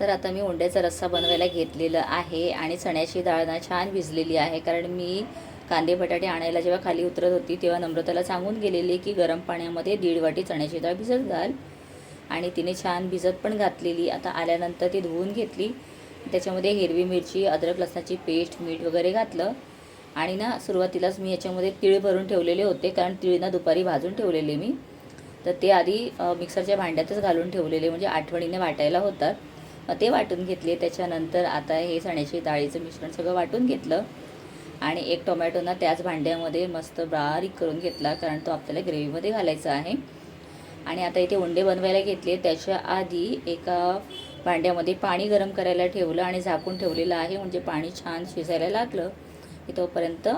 तर आता मी उंड्याचा रस्सा बनवायला घेतलेला आहे आणि चण्याची डाळ ना छान भिजलेली आहे. कारण मी कांदे बटाटे आणायला जेव्हा खाली उतरत होती तेव्हा नम्रताला सांगून गेलेली की गरम पाण्यामध्ये दीड वाटी चण्याची डाळ भिजत घाल. आणि तिने छान भिजत पण घातलेली. आता आल्यानंतर ती धुवून घेतली. त्याच्यामध्ये हिरवी मिरची अद्रक लसणाची पेस्ट मीठ वगैरे घातलं. आणि ना सुरुवातीलाच मी याच्यामध्ये तीळ भरून ठेवलेले होते कारण तीळ ना दुपारी भाजून ठेवलेले मी. तर ते आधी मिक्सरच्या भांड्यातच घालून ठेवलेले म्हणजे आठवणीने वाटायला होतात. ते वाटून घेतले. त्याच्यानंतर आता हे चण्याची डाळीचं मिश्रण सगळं वाटून घेतलं. आणि एक टोमॅटोना त्याच भांड्यामध्ये मस्त बारीक करून घेतला कारण तो आपल्याला ग्रेव्हीमध्ये घालायचा आहे. आणि आता इथे उंडे बनवायला घेतले. त्याच्या आधी एका भांड्यामध्ये पाणी गरम करायला ठेवलं आणि झाकून ठेवलेलं आहे. म्हणजे पाणी छान शिजायला लागलं. की तोपर्यंत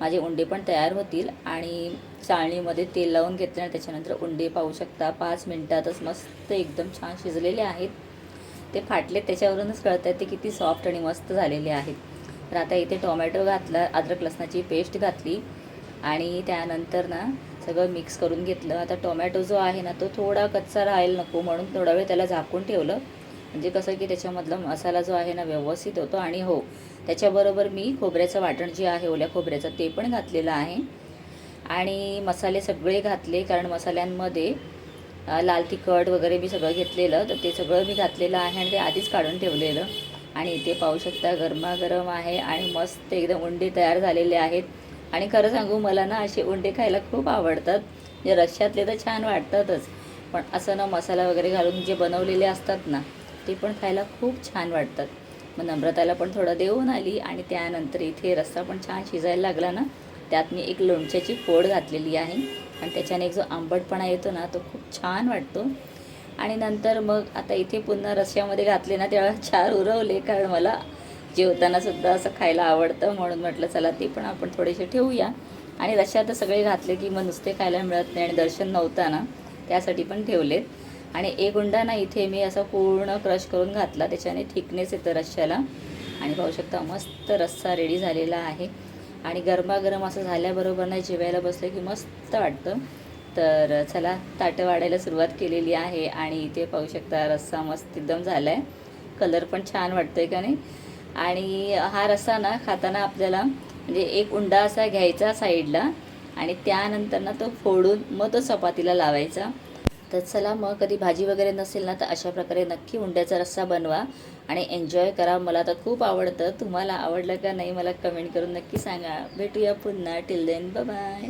माझे उंडे पण तयार होतील. आणि चाळणीमध्ये तेल लावून घेतलं. आणि त्याच्यानंतर उंडे पाहू शकता. पाच मिनटातच मस्त एकदम छान शिजलेले आहेत. ते फाटले त्याच्यावरूनच कळत आहे ते किती सॉफ्ट आणि मस्त झालेले आहेत. तर आता इथे टोमॅटो घातला अद्रक लसणाची पेस्ट घातली आणि त्यानंतर ना सगळं मिक्स करून घेतलं. आता टोमॅटो जो आहे ना तो थोडा कच्चा राहायला नको म्हणून थोडा वेळ त्याला झाकून ठेवलं. म्हणजे कसं की त्याच्यामधला मसाला जो आहे ना व्यवस्थित होतो आणि हो त्याच्याबरोबर मी खोबऱ्याचं वाटण जे आहे ओल्या खोबऱ्याचं ते पण घातलेलं आहे. आणि मसाले सगळे घातले कारण मसाल्यांमध्ये लाल तिखट वगैरे मी सगळं घेतलेलं तर ते सगळं मी घातलेलं आहे आणि ते आधीच काढून ठेवलेलं. आणि इथे पाहू शकता गरमागरम आहे आणि मस्त एकदम उंडे तयार झालेले आहेत. आणि खरं सांगू मला ना असे उंडे खायला खूप आवडतात. जे रश्श्यातले तर छान वाटतातच. पण असं ना मसाला वगैरे घालून जे बनवलेले असतात ना ते पण खायला खूप छान वाटतात. मग नम्रताला पण थोडं देऊन आली आणि त्यानंतर इथे रस्सा पण छान शिजायला लागला ना त्यात मी एक लोणच्याची फोड घातलेली आहे. आणि त्याच्याने एक जो आंबटपणा येतो ना तो खूप छान वाटतो. आणि नंतर मग आता इथे पुन्हा रश्यामध्ये घातले ना तेव्हा चार उरवले कारण मला जेवताना सुद्धा असं खायला आवडतं म्हणून म्हटलं चला ते पण आपण थोडेसे ठेवूया. आणि रश्श्यात सगळे घातले की मग नुसते खायला मिळत नाही आणि दर्शन नव्हताना त्यासाठी पण ठेवलेत. आणि एक उंडा ना इथे मी असा पूर्ण क्रश करून घातला त्याच्याने थिकनेस येतं रश्श्याला आणि पाहू शकता मस्त रस्सा रेडी झालेला आहे. आणि गरमागरम असं झाल्याबरोबर ना जेवायला बसलं की मस्त वाटतं. तर चला ताटं वाढायला सुरुवात केलेली आहे आणि इथे पाहू शकता रस्सा मस्त एकदम झाला आहे कलर पण छान वाटतं आहे का नाही? आणि हा रस्सा ना खाताना आपल्याला म्हणजे एक उंडा असा घ्यायचा साईडला आणि त्यानंतर ना तो फोडून मग तो चपातीला लावायचा. तर चला मग कधी भाजी वगैरे नसेल ना तर अशा प्रकारे नक्की उंड्याचा रस्सा बनवा आणि एन्जॉय करा. मला तर खूप आवडतं. तुम्हाला आवडलं का नाही मला कमेंट करून नक्की सांगा. भेटूया पुन्हा. Till then bye